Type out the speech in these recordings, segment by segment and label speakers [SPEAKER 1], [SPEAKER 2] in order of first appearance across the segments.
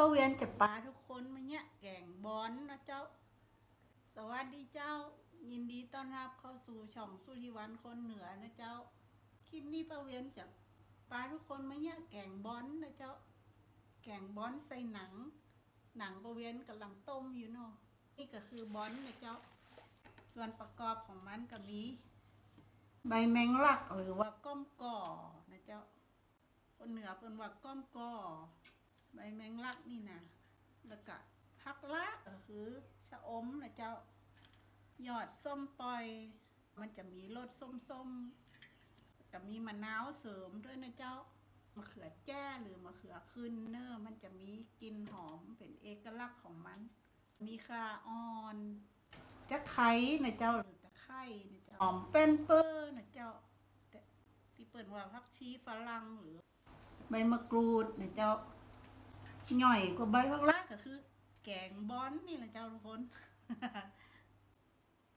[SPEAKER 1] ป้าเวียนจะปาทุกคนมาเนี่ยแก่งบอนนะเจ้า สวัสดีเจ้า ยินดีต้อนรับเข้าสู่ช่องสุริวันคนเหนือนะเจ้า คลิปนี้ป้าเวียนจะปาทุกคนมาเนี่ยแก่งบอนนะเจ้า แก่งบอนใส่หนัง หนังป้าเวียนกำลังต้มอยู่เนาะนี่ก็คือบอนนะเจ้า ส่วนประกอบของมันก็มี ใบแมงลักหรือว่าก้อมก่อนะเจ้าคนเหนือเป็นว่าก้อมก่อ ใบแมงลักนี่นะแล้วก็พักละก็คือ ชะอมนะเจ้า ยอดส้มปล่อย มันจะมีรสส้มๆกับมีมะนาวเสริมด้วยนะเจ้ามะเขือแจ้หรือมะเขือขึ้นเนอร์มันจะมีกลิ่นหอมเป็นเอกลักษณ์ของมัน มีคาออนจะไข่นะเจ้าหรือตะไคร่นะเจ้าหอมเป็นเปอร์นะเจ้าต่ที่เปิดว่าพักชีฝรั่งหรือใบมะกรูดนะเจ้า หน่อยกว่าใบพักละก็คือ แกงบอนนี่แหละเจ้าทุกคน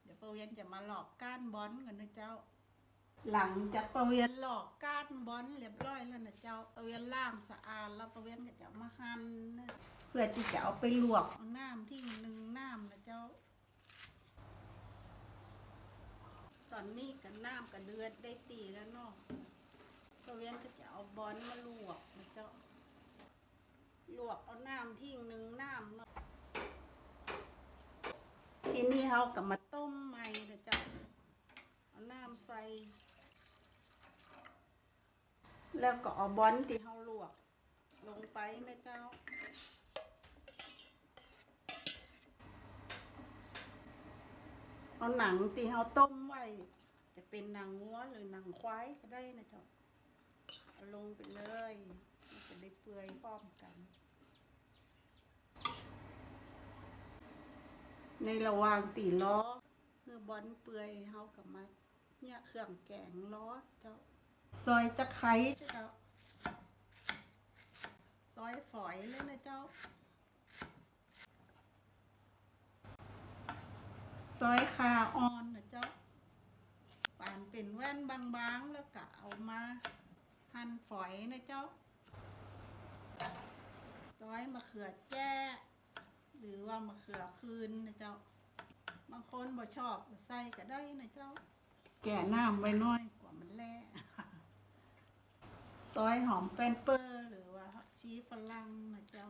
[SPEAKER 1] เดี๋ยวปเวียนจะมาหลอกก้านบอนกันนะเจ้า หลังจากปเวียนหลอกก้านบอนเรียบร้อยแล้วนะเจ้าปเวียนล่างสะอาดแล้วปเวียนก็จะมาหั่นเพื่อที่จะเอาไปลวกน้ำที่หนึ่งน้ำนะเจ้าตอนนี้กันน้ำกับเดือดได้ตีแล้วเนาะปเวียนก็จะเอาบอนมาลวกนะเจ้า ลวกเอาน้ำทิ้งหนึ่งน้ำเนาะทีนี้เขากับมาต้มใหม่นะเจ้าเอาน้ำใส่ แล้วก็เอาบอนที่เขาลวก ลงไปนะเจ้าเอาหนังที่เขาต้มไว้ จะเป็นหนังวัวหรือหนังควายก็ได้นะเจ้าลงไปเลย จะได้เปื่อยพร้อมกัน ในระหว่างตีล้อเพื่อบอนเปื่อยเฮากับมาเนี่ยเครื่องแกงล้อเจ้า ซอยตะไคร้เจ้า ซอยฝอยเลยนะเจ้า ซอยคาอ่อนนะเจ้าปานเป็นแว่นบางๆแล้วก็เอามา หั่นฝอยนะเจ้า ซอยมะเขือแจ้ หรือว่ามะเขือคืนนะเจ้า บางคนบ่ชอบใส่ก็ได้นะเจ้า แก่น้ำไว้น้อยกว่ามันแล่ซอยหอมแป้นเปอร์หรือว่าชีฝรั่งนะเจ้า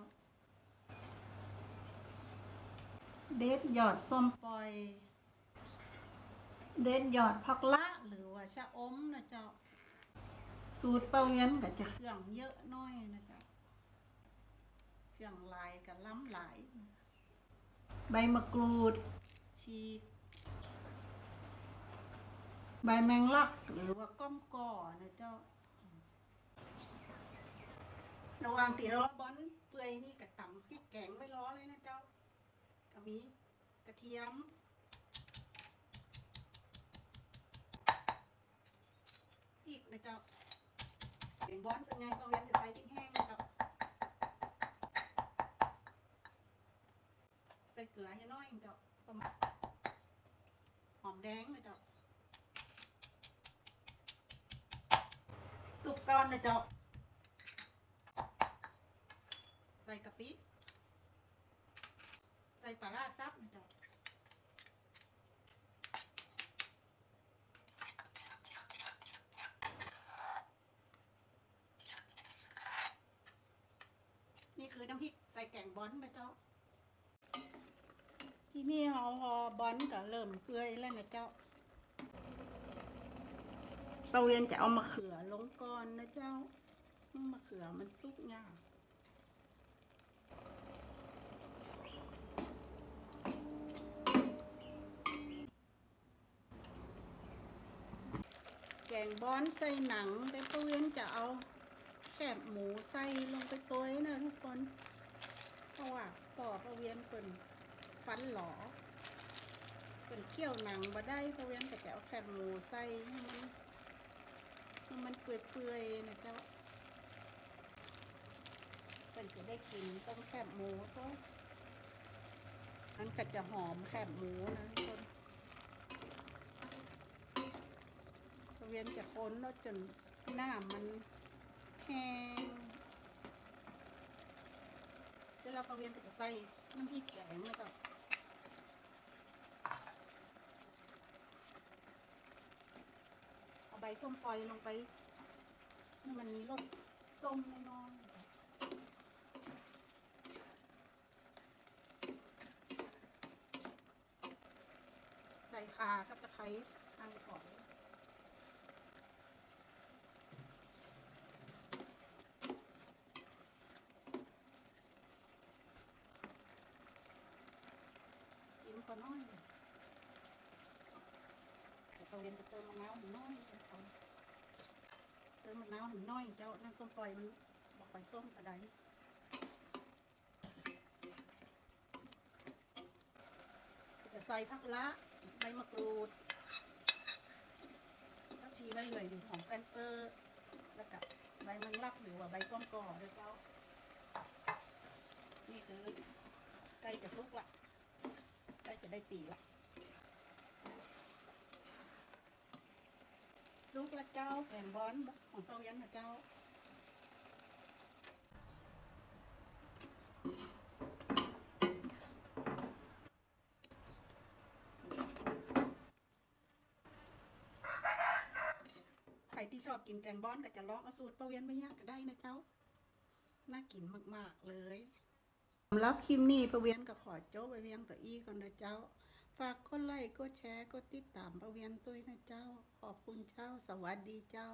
[SPEAKER 1] เด็ดหยอดส้มปล่อย เด็ดหยอดผักละหรือว่าชะอมนะเจ้า สูตรเปาเวียนก็จะเครื่องเยอะน้อยนะเจ้าเครื่องลายกับล้ำหลาย ใบมะกรูดชีก ใบแมงลัก หรือว่าก้อมก่อนะเจ้า ระว่างตีร้อบอนเปื่อยนี่กระตำพริกแกงไม่ร้อเลยนะเจ้าก็มีกระเทียมอีกนะเจ้าเป็นบอนส่วนใหญ่ก็เว้นจะใส่พริกแห้งนะเจ้า ใส่เก ลือให้น้อยเจ้าประมาณหอมแดงนะเจ้าตุกก้อนนะเจ้า ใส่กะปิ ใส่ปลาร้าซับนะเจ้านี่คือน้ำพริกใส่แกงบอนนะเจ้า ที่นี่เราพอบอนก็เริ่มเปื่อยแล้วนะเจ้าเราเวียนจะเอามะเขือลงก่อนนะเจ้ามะเขือมันสุกยากแกงบอนใส่หนังแต่ป้าเวียนจะเอาแคบหมูใส่ลงไปตัวนะทุกคนเพราะว่าป่อป้าเวียนเป็น ฟันหลอเป็นเคี่ยวหนังมาได้เพราะเว้นแต่จะเอาแคบหมูใส่ให้มันให้มันเปื่อยๆนะเจ้าเป็นจะได้กินต้องแคบหมูก็มันก็จะหอมแคบหมูนะทุกคนเพราะเวียนจะค้นแล้วจนหน้ามันแห้ง ร็จแล้วป้าเวียนก็จะใส่น้ำพริกแกงแล้วก็เอาใบส้มปล่อยลงไปให้มันมีรสส้มน้อยๆใส่ข่ากับตะไคร้ทางก่อน จิ้มก็น้อยแต่ตะ เนเติมมะนาวหน่อยเอาเติมมะนาวหน่อยเจ้าน้ำส้มปล่อยมันบอกไปส้มกระไดจะใส่ผักละใบมะกรูดผักชีใบเหลยหรือหอมแป้นเปอร์ แล้วกับใบมังลักหรือว่าใบก้อมก่อด้วยเจ้า นี่คือใกล้จะสุกละใกล้จะไดุ้กละเจ้าแผ่นบอนของเต้ายันนะเจ้าใครที่ชอบกินแกงบอนก็จะลองเอาสูตรเปาเวียนไม่ยากก็ได้นะเจ้า น่ากินมาก ๆ เลยสำหรับคลิปนี้ประเวียนก็ขอโจ้ไปเวียงตัวอีก่อนนะเจ้า ฝากกดไลค์กดแชร์กดติดตามประเวียนตัวนะเจ้า ขอบคุณเจ้า สวัสดีเจ้า